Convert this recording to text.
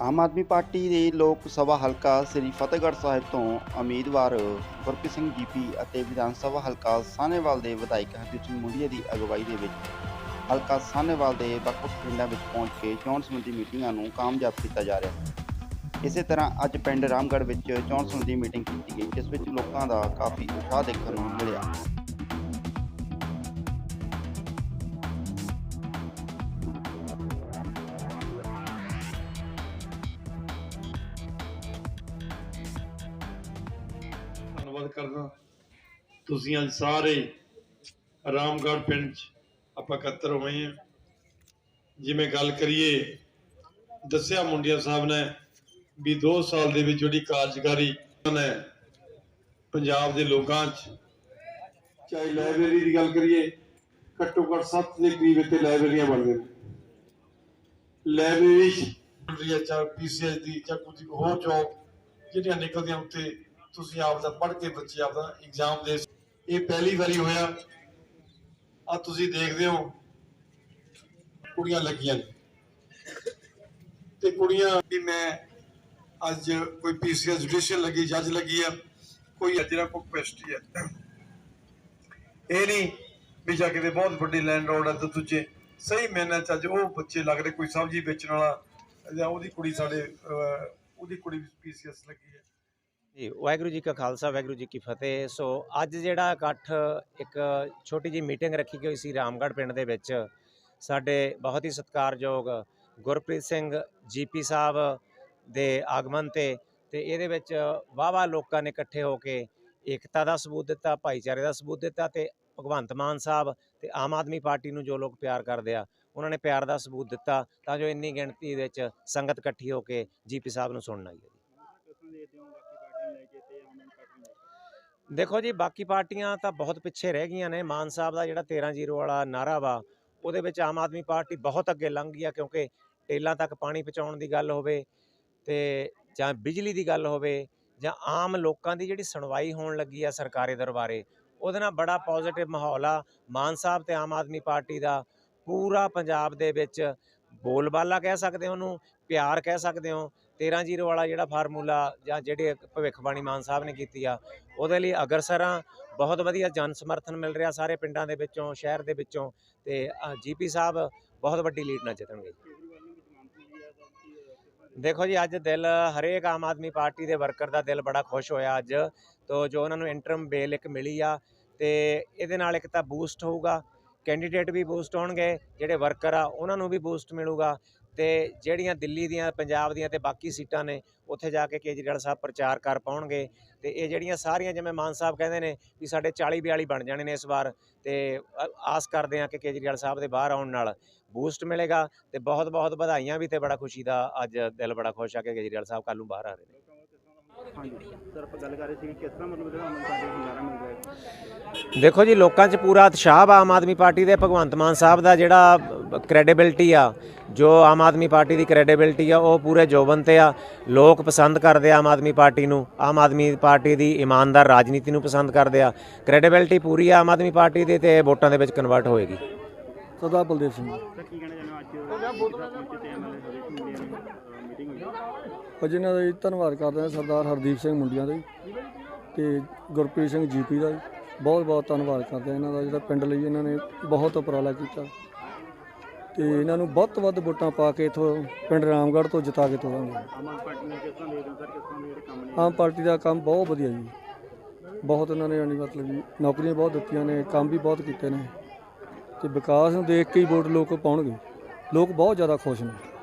Aam Aadmi party ਦੇ ਲੋਕ ਸਭਾ ਹਲਕਾ ਸ੍ਰੀ ਫਤਿਹਗੜ੍ਹ ਸਾਹਿਬ ਤੋਂ ਉਮੀਦਵਾਰ ਗੁਰਪ੍ਰੀਤ ਸਿੰਘ ਜੀਪੀ ਅਤੇ ਵਿਧਾਨ ਸਭਾ ਹਲਕਾ ਸਾਹਨੇਵਾਲ ਦੇ ਵਿਧਾਇਕ ਹਰਜੀਤ ਸਿੰਘ ਮੁੰਡੀਆ ਦੀ ਅਗਵਾਈ ਦੇ ਵਿੱਚ ਹਲਕਾ ਸਾਹਨੇਵਾਲ ਦੇ ਵੱਖ-ਵੱਖ ਪਿੰਡਾਂ ਵਿੱਚ ਪਹੁੰਚ ਕੇ ਚੋਣ ਸੰਬੰਧੀ ਮੀਟਿੰਗਾਂ ਨੂੰ ਕਾਮਯਾਬ ਕੀਤਾ ਜਾ ਰਿਹਾ ਹੈ। ਇਸੇ ਤਰ੍ਹਾਂ ਅੱਜ ਪਿੰਡ ਰਾਮਗੜ੍ਹ ਵਿੱਚ ਚੋਣ ਸੰਬੰਧੀ ਮੀਟਿੰਗ ਕੀਤੀ ਗਈ, ਜਿਸ ਵਿੱਚ ਲੋਕਾਂ ਦਾ ਕਾਫੀ ਉਤਸ਼ਾਹ ਦੇਖਣ ਨੂੰ ਮਿਲਿਆ। ਧੰਨਵਾਦ ਕਰਦਾ ਤੁਸੀਂ ਅੱਜ ਸਾਰੇ ਰਾਮਗੜ੍ਹ ਪਿੰਡ 'ਚ ਆਪਾਂ ਇਕੱਤਰ ਹੋਏ ਹਾਂ। ਜਿਵੇਂ ਗੱਲ ਕਰੀਏ, ਦੱਸਿਆ ਮੁੰਡਿਆ ਸਾਹਿਬ ਨੇ ਵੀ 2 ਸਾਲ ਦੇ ਵਿੱਚ ਜਿਹੜੀ ਕਾਰਜਕਾਰੀ ਨੇ ਪੰਜਾਬ ਦੇ ਲੋਕਾਂ 'ਚ, ਚਾਹੇ ਲਾਇਬ੍ਰੇਰੀ ਦੀ ਗੱਲ ਕਰੀਏ, ਘੱਟੋ ਘੱਟ 7 ਦੇ ਕਰੀਬ ਇੱਥੇ ਲਾਇਬ੍ਰੇਰੀਆਂ ਬਣ ਗਈਆਂ। ਲਾਇਬ੍ਰੇਰੀ ਜਾਂ ਪੀਸੀਐਸ ਦੀ ਜਾਂ ਕੁਝ ਹੋਰ ਜੋਬ ਜਿਹੜੀਆਂ ਨਿਕਲਦੀਆਂ ਉੱਤੇ ਤੁਸੀਂ ਆਪ ਦਾ ਪੜ੍ਹ ਕੇ ਬੱਚੇ ਆਪ ਦਾ ਐਗਜ਼ਾਮ ਦੇ ਇਹ ਪਹਿਲੀ ਵਾਰੀ ਹੋਇਆ। ਆ ਤੁਸੀਂ ਦੇਖਦੇ ਹੋ। ਕੁੜੀਆਂ ਲੱਗੀਆਂ ਨੇ। ਤੇ ਕੁੜੀਆਂ ਵੀ ਮੈਂ ਅੱਜ ਕੋਈ ਪੀਸੀਐਸ ਜੁਡੀਸ਼ੀਅਲ ਲੱਗੀ ਜੱਜ ਲੱਗੀ ਆ। ਕੋਈ ਅਜਰਾ ਕੋ ਕੁਐਸਟੀ ਹੈ ਇਹ ਨਹੀਂ ਵੀ ਜਾ ਕੇ ਬਹੁਤ ਵੱਡੀ ਲੈਂਡ ਰੋਡ ਹੈ ਤੇ ਦੂਜੇ ਸਹੀ ਮੈਨਾਂ ਚ ਅੱਜ ਉਹ ਬੱਚੇ ਲੱਗ ਰਹੇ ਕੋਈ ਸਬਜ਼ੀ ਵੇਚਣ ਵਾਲਾ ਜਾਂ ਉਹਦੀ ਕੁੜੀ ਸਾਡੇ ਅਹ, ਉਹਦੀ ਕੁੜੀ ਪੀਸੀਐਸ ਲੱਗੀ ਹੈ। ਜੀ, ਵਾਹਿਗੁਰੂ ਜੀ ਕਾ ਖਾਲਸਾ, ਵਾਹਿਗੁਰੂ ਜੀ ਕੀ ਫਤਿਹ। ਸੋ ਅੱਜ ਜਿਹੜਾ ਇਕੱਠ ਇੱਕ ਛੋਟੀ ਜਿਹੀ ਮੀਟਿੰਗ ਰੱਖੀ ਗਈ ਸੀ ਰਾਮਗੜ੍ਹ ਪਿੰਡ ਦੇ ਵਿੱਚ, ਸਾਡੇ ਬਹੁਤ ਹੀ ਸਤਿਕਾਰਯੋਗ ਗੁਰਪ੍ਰੀਤ ਸਿੰਘ ਜੀਪੀ ਸਾਹਿਬ ਦੇ ਆਗਮਨ ਤੇ ਤੇ ਇਹਦੇ ਵਿੱਚ ਵਾਵਾ ਲੋਕਾਂ ਨੇ ਇਕੱਠੇ ਹੋ ਕੇ ਏਕਤਾ ਦਾ ਸਬੂਤ ਦਿੱਤਾ, ਭਾਈਚਾਰੇ ਦਾ ਸਬੂਤ ਦਿੱਤਾ ਤੇ ਭਗਵੰਤ ਮਾਨ ਸਾਹਿਬ ਤੇ ਆਮ ਆਦਮੀ ਪਾਰਟੀ ਨੂੰ ਜੋ ਲੋਕ ਪਿਆਰ ਕਰਦੇ ਆ, ਉਹਨਾਂ ਨੇ ਪਿਆਰ ਦਾ ਸਬੂਤ ਦਿੱਤਾ ਤਾਂ ਜੋ ਇੰਨੀ ਗਿਣਤੀ ਵਿੱਚ ਸੰਗਤ ਇਕੱਠੀ ਹੋ ਕੇ ਜੀਪੀ ਸਾਹਿਬ ਨੂੰ ਸੁਣਨ ਆਈ ਹੈ ਜੀ। ਦੇਖੋ ਜੀ, ਬਾਕੀ ਪਾਰਟੀਆਂ ਤਾਂ ਬਹੁਤ ਪਿੱਛੇ ਰਹਿ ਗਈਆਂ ਨੇ। ਮਾਨ ਸਾਹਿਬ ਦਾ ਜਿਹੜਾ 13-0 ਵਾਲਾ ਨਾਰਾ ਵਾ, ਉਹਦੇ ਵਿੱਚ ਆਮ ਆਦਮੀ ਪਾਰਟੀ ਬਹੁਤ ਅੱਗੇ ਲੰਘ ਗਈ ਆ, ਕਿਉਂਕਿ ਟੇਲਾਂ ਤੱਕ ਪਾਣੀ ਪਹੁੰਚਾਉਣ ਦੀ ਗੱਲ ਹੋਵੇ ਤੇ ਜਾਂ ਬਿਜਲੀ ਦੀ ਗੱਲ ਹੋਵੇ ਜਾਂ ਆਮ ਲੋਕਾਂ ਦੀ ਜਿਹੜੀ ਸੁਣਵਾਈ ਹੋਣ ਲੱਗੀ ਆ ਸਰਕਾਰੀ ਦਰਬਾਰੇ, ਉਹਦੇ ਨਾਲ ਬੜਾ ਪੋਜ਼ਿਟਿਵ ਮਾਹੌਲ ਆ। ਮਾਨ ਸਾਹਿਬ ਤੇ ਆਮ ਆਦਮੀ ਪਾਰਟੀ ਦਾ ਪੂਰਾ ਪੰਜਾਬ ਦੇ ਵਿੱਚ ਬੋਲਬਾਲਾ ਕਹਿ ਸਕਦੇ ਹੋ ਉਹਨੂੰ, ਪਿਆਰ ਕਹਿ ਸਕਦੇ ਹੋ। 13-0 ਵਾਲਾ ਜਿਹੜਾ ਫਾਰਮੂਲਾ ਜਾਂ ਜਿਹੜੇ ਭਵਿੱਖਬਾਣੀ ਮਾਨ ਸਾਹਿਬ ਨੇ ਕੀਤੀ ਆ, ਉਹਦੇ ਲਈ ਅਗਰਸਰਾਂ ਬਹੁਤ ਵਧੀਆ ਜਨ ਸਮਰਥਨ ਮਿਲ ਰਿਹਾ ਸਾਰੇ ਪਿੰਡਾਂ ਦੇ ਵਿੱਚੋਂ, ਸ਼ਹਿਰ ਦੇ ਵਿੱਚੋਂ, ਤੇ ਜੀਪੀ ਸਾਹਿਬ ਬਹੁਤ ਵੱਡੀ ਲੀਡ ਨਾਲ ਜਿੱਤਣਗੇ ਦੇਖੋ ਜੀ, ਅੱਜ ਦਿਲ, ਹਰੇਕ ਆਮ ਆਦਮੀ ਪਾਰਟੀ ਦੇ ਵਰਕਰ ਦਾ ਦਿਲ ਬੜਾ ਖੁਸ਼ ਹੋਇਆ ਅੱਜ, ਤੋਂ ਜੋ ਉਹਨਾਂ ਨੂੰ ਇੰਟਰਮ ਬੇਲ ਇੱਕ ਮਿਲੀ ਆ, ਤੇ ਇਹਦੇ ਨਾਲ ਇੱਕ ਤਾਂ ਬੂਸਟ ਹੋਊਗਾ ਕੈਂਡੀਡੇਟ ਵੀ ਬੂਸਟ ਹੋਣਗੇ, ਜਿਹੜੇ ਵਰਕਰ ਆ, ਉਹਨਾਂ ਨੂੰ ਵੀ ਬੂਸਟ ਮਿਲੂਗਾ ਤੇ ਜਿਹੜੀਆਂ ਦਿੱਲੀ ਦੀਆਂ ਪੰਜਾਬ ਦੀਆਂ ਤੇ ਬਾਕੀ ਸੀਟਾਂ ਨੇ ਉੱਥੇ ਜਾ ਕੇ ਕੇਜਰੀਵਾਲ ਸਾਹਿਬ ਪ੍ਰਚਾਰ ਕਰ ਪਾਉਣਗੇ। ਤੇ ਇਹ ਜਿਹੜੀਆਂ ਸਾਰੀਆਂ ਜਿਵੇਂ ਮਾਨ ਸਾਹਿਬ ਕਹਿੰਦੇ ਨੇ ਵੀ ਸਾਡੇ 40 42 ਬਣ ਜਾਣੇ ਨੇ ਇਸ ਵਾਰ ਤੇ ਆਸ ਕਰਦੇ ਹਾਂ ਕਿ ਕੇਜਰੀਵਾਲ ਸਾਹਿਬ ਦੇ ਬਾਹਰ ਆਉਣ ਨਾਲ ਬੂਸਟ ਮਿਲੇਗਾ ਤੇ ਬਹੁਤ ਬਹੁਤ ਵਧਾਈਆਂ ਵੀ ਤੇ ਬੜਾ ਖੁਸ਼ੀ ਦਾ ਅੱਜ ਦਿਲ ਬੜਾ ਖੁਸ਼ ਆ ਕਿ ਕੇਜਰੀਵਾਲ ਸਾਹਿਬ ਕੱਲ੍ਹ ਨੂੰ ਬਾਹਰ ਆ ਰਹੇ ਨੇ। ਦੇਖੋ ਜੀ ਲੋਕਾਂ 'ਚ ਪੂਰਾ ਉਤਸ਼ਾਹ ਆ ਆਮ ਆਦਮੀ ਪਾਰਟੀ ਦੇ ਭਗਵੰਤ ਮਾਨ ਸਾਹਿਬ ਦਾ ਜਿਹੜਾ ਕ੍ਰੈਡੀਬਿਲਟੀ ਆ ਜੋ ਆਮ ਆਦਮੀ ਪਾਰਟੀ ਦੀ ਕ੍ਰੈਡੀਬਿਲਟੀ ਆ ਉਹ ਪੂਰੇ ਜੋਬਨ ਤੇ ਆ। ਲੋਕ ਪਸੰਦ ਕਰਦੇ ਆ ਆਮ ਆਦਮੀ ਪਾਰਟੀ ਨੂੰ। ਆਮ ਆਦਮੀ ਪਾਰਟੀ ਦੀ ਇਮਾਨਦਾਰ ਰਾਜਨੀਤੀ ਨੂੰ ਪਸੰਦ ਕਰਦੇ ਆ। ਕ੍ਰੈਡੀਬਿਲਟੀ ਪੂਰੀ ਆ ਆਮ ਆਦਮੀ ਪਾਰਟੀ ਦੀ ਤੇ ਵੋਟਾਂ ਦੇ ਵਿੱਚ ਕਨਵਰਟ ਹੋਏਗੀ। ਸਰਦਾਰ ਬਲਦੇਵ ਸਿੰਘ। ਸਰ ਕੀ ਕਹਿਣਾ ਚਾਹੁੰਦੇ ਹੋ ਅੱਜ? ਇਹਨਾਂ ਦਾ ਜੀ ਧੰਨਵਾਦ ਕਰਦੇ ਹਾਂ ਸਰਦਾਰ ਹਰਦੀਪ ਸਿੰਘ ਮੁੰਡਿਆਂ ਦਾ ਜੀ ਤੇ ਗੁਰਪ੍ਰੀਤ ਸਿੰਘ ਜੀਪੀ ਦਾ ਜੀ। ਬਹੁਤ ਬਹੁਤ ਧੰਨਵਾਦ ਕਰਦੇ ਹਾਂ ਇਹਨਾਂ ਦਾ ਜਿਹੜਾ ਪਿੰਡ ਲਈ ਇਹਨਾਂ ਨੇ ਬਹੁਤ ਉਪਰਾਲਾ ਕੀਤਾ। ਤੇ ਇਹਨਾਂ ਨੂੰ ਵੱਧ ਤੋਂ ਵੱਧ ਵੋਟਾਂ ਪਾ ਕੇ ਇਥੋਂ ਪਿੰਡ ਰਾਮਗੜ੍ਹ ਤੋਂ ਜਿਤਾ ਕੇ ਤੋਰਾਂਗੇ। ਆਮ ਪਾਰਟੀ ਪਾਰਟੀ ਦਾ ਕੰਮ ਬਹੁਤ ਵਧੀਆ ਜੀ। ਬਹੁਤ ਇਹਨਾਂ ਨੇ ਯਾਨੀ ਮਤਲਬ ਜੀ ਨੌਕਰੀਆਂ ਬਹੁਤ ਦਿੱਤੀਆਂ ਨੇ, ਕੰਮ ਵੀ ਬਹੁਤ ਕੀਤੇ ਨੇ। ਤੇ ਵਿਕਾਸ ਨੂੰ ਦੇਖ ਕੇ ਹੀ ਵੋਟ ਲੋਕ ਪਾਉਣਗੇ। ਲੋਕ ਬਹੁਤ ਜ਼ਿਆਦਾ ਖੁਸ਼ ਨੇ।